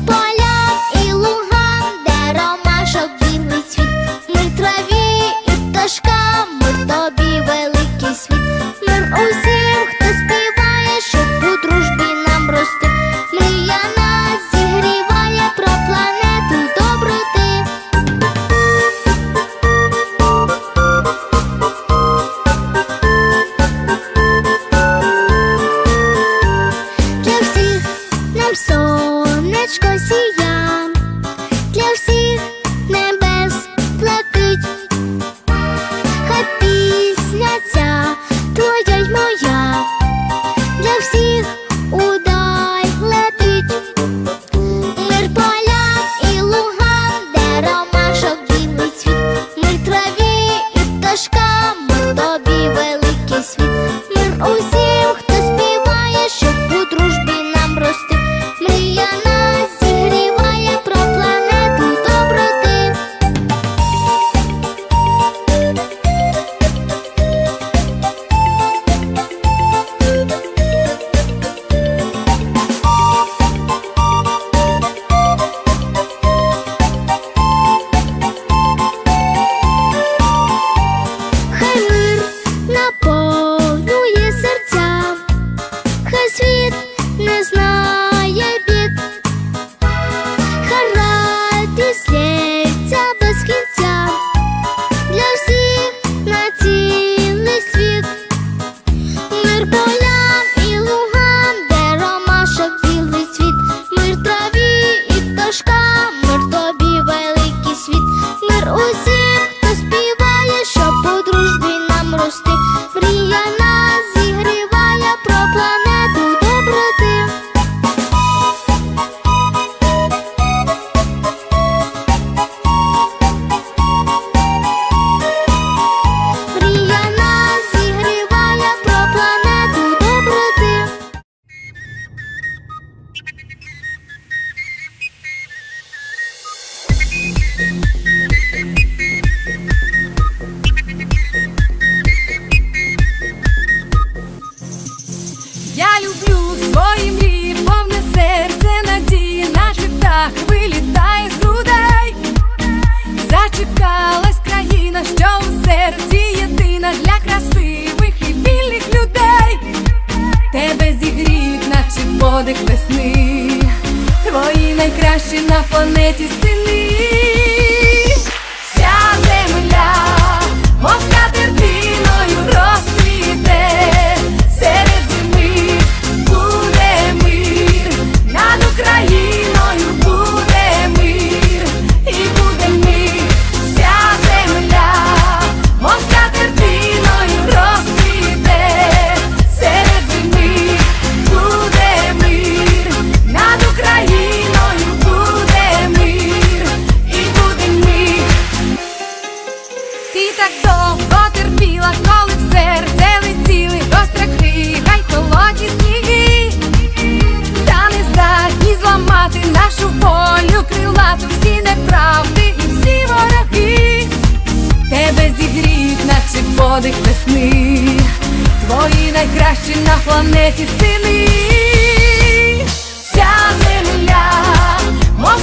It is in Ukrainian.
cuerpo. подих весни, твої найкращі на планеті сини, вся земля, мовкати. так довго терпіла, коли в серце летіли гостра крига й холодні сніги, та не здатні зламати нашу волю, крилату. Всі неправди і всі вороги, тебе зігріть, наче подих весни, твої найкращі на планеті сини. Вся земля, мов